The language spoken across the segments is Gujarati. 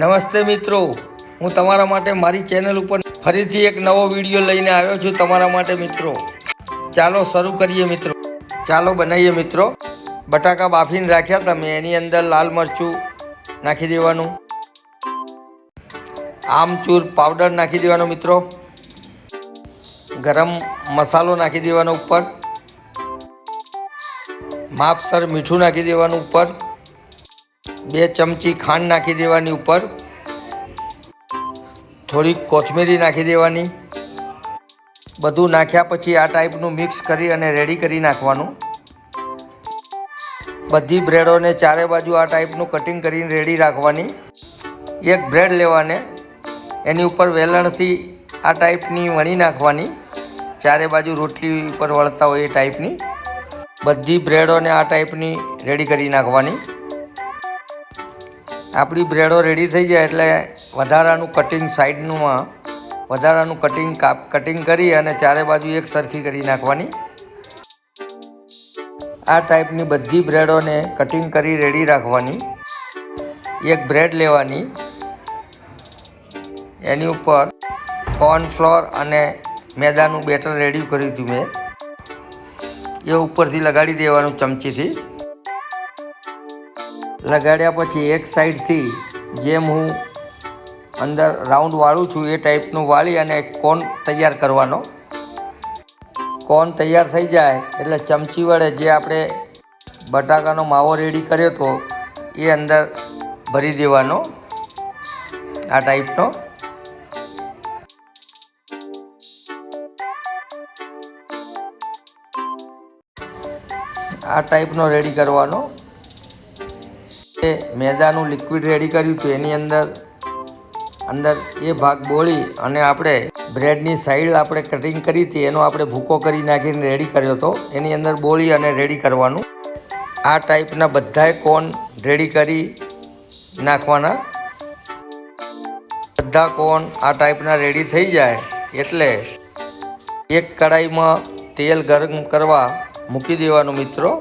નમસ્તે મિત્રો. હું તમારા માટે મારી ચેનલ ઉપર ફરીથી એક નવો વીડિયો લઈને આવ્યો છું તમારા માટે મિત્રો. ચાલો શરૂ કરીએ મિત્રો. ચાલો બનાવીએ મિત્રો. બટાકા બાફીને રાખ્યા તમે. એની અંદર લાલ મરચું નાખી દેવાનું. આમચૂર પાવડર નાખી દેવાનો મિત્રો. ગરમ મસાલો નાખી દેવાનો ઉપર. માપસર મીઠું નાખી દેવાનું ઉપર. બે ચમચી ખાંડ નાખી દેવાની ઉપર. થોડી કોથમીરી નાખી દેવાની. બધું નાખ્યા પછી આ ટાઈપનું મિક્સ કરી અને રેડી કરી નાખવાનું. બધી બ્રેડોને ચારે બાજુ આ ટાઈપનું કટિંગ કરીને રેડી રાખવાની. એક બ્રેડ લેવાને, એની ઉપર વેલણથી આ ટાઈપની વણી નાખવાની. ચારે બાજુ રોટલી ઉપર વળતા હોય એ ટાઈપની બધી બ્રેડોને આ ટાઈપની રેડી કરી નાખવાની. આપણી બ્રેડો રેડી થઈ જાય એટલે વધારાનું કટિંગ સાઈડનુંમાં વધારાનું કટિંગ કાપ કટિંગ કરી અને ચારે બાજુ એક સરખી કરી નાખવાની. આ ટાઈપની બધી બ્રેડોને કટિંગ કરી રેડી રાખવાની. એક બ્રેડ લેવાની. એની ઉપર કોર્નફ્લોર અને મેદાનું બેટર રેડી કર્યું હતું મેં. એ ઉપરથી લગાડી દેવાનું ચમચીથી. લગાડ્યા પછી એક સાઈડથી જેમ હું અંદર રાઉન્ડ વાળું છું એ ટાઈપનું વાળી અને કોન તૈયાર કરવાનો. કોન તૈયાર થઈ જાય એટલે ચમચી વડે જે આપણે બટાકાનો માવો રેડી કર્યો હતો એ અંદર ભરી દેવાનો આ ટાઈપનો. આ ટાઈપનો રેડી કરવાનો. મેદાનું લિક્વિડ રેડી કર્યું હતું. એની અંદર અંદર એ ભાગ બોળી અને આપણે બ્રેડની સાઈડ આપણે કટિંગ કરી હતી. એનો આપણે ભૂકો કરી નાખીને રેડી કર્યો હતો. એની અંદર બોળી અને રેડી કરવાનું. આ ટાઈપના બધાય કોન રેડી કરી નાખવાના. બધા કોન આ ટાઈપના રેડી થઈ જાય એટલે એક કડાઈમાં તેલ ગરમ કરવા મૂકી દેવાનું મિત્રો.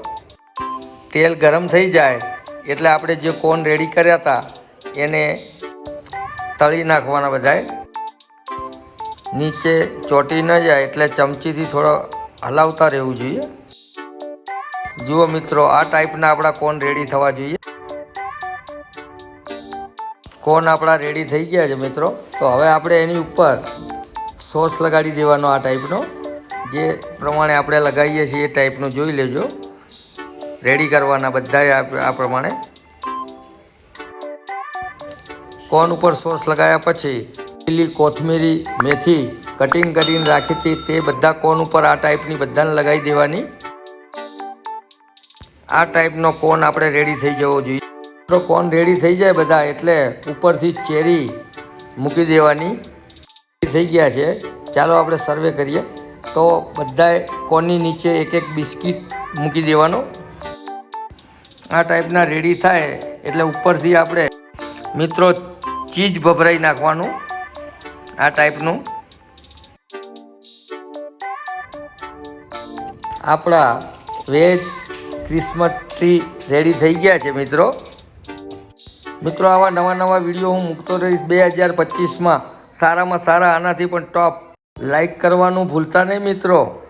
તેલ ગરમ થઈ જાય એટલે આપણે જે કોન રેડી કર્યા હતા, એને તળી નાખવાના બધાય નીચે ચોટી ન જાય એટલે ચમચીથી થોડો હલાવતા રહેવું જોઈએ. જુઓ મિત્રો, આ ટાઈપના આપણા કોન રેડી થવા જોઈએ. કોન આપણા રેડી થઈ ગયા છે મિત્રો. તો હવે આપણે એની ઉપર સોસ લગાડી દેવાનો આ ટાઈપનો. જે પ્રમાણે આપણે લગાવીએ છીએ એ ટાઈપનું જોઈ લેજો. રેડી કરવાના બધાય આ પ્રમાણે. કોન ઉપર સોસ લગાવ્યા પછી લીલી કોથમીરી મેથી કટિંગ કરીને રાખી હતી તે બધા કોન ઉપર આ ટાઈપની બધાને લગાવી દેવાની. આ ટાઈપનો કોન આપણે રેડી થઈ જવો જોઈએ. તો કોન રેડી થઈ જાય બધા એટલે ઉપરથી ચેરી મૂકી દેવાની. થઈ ગયા છે. ચાલો આપણે સર્વે કરીએ. તો બધાએ કોનની નીચે એક એક બિસ્કિટ મૂકી દેવાનો. આ ટાઈપના રેડી થાય એટલે ઉપરથી આપણે મિત્રો ચીજ ભભરાઈ નાખવાનું આ ટાઈપનું આપણા વેજ ક્રિસમસ ટ્રી રેડી થઈ ગયા છે મિત્રો. મિત્રો આવા નવા નવા વીડિયો હું મૂકતો રહીશ બે હજાર પચીસમાં. સારામાં સારા આનાથી પણ ટોપ લાઈક કરવાનું ભૂલતા નહીં મિત્રો.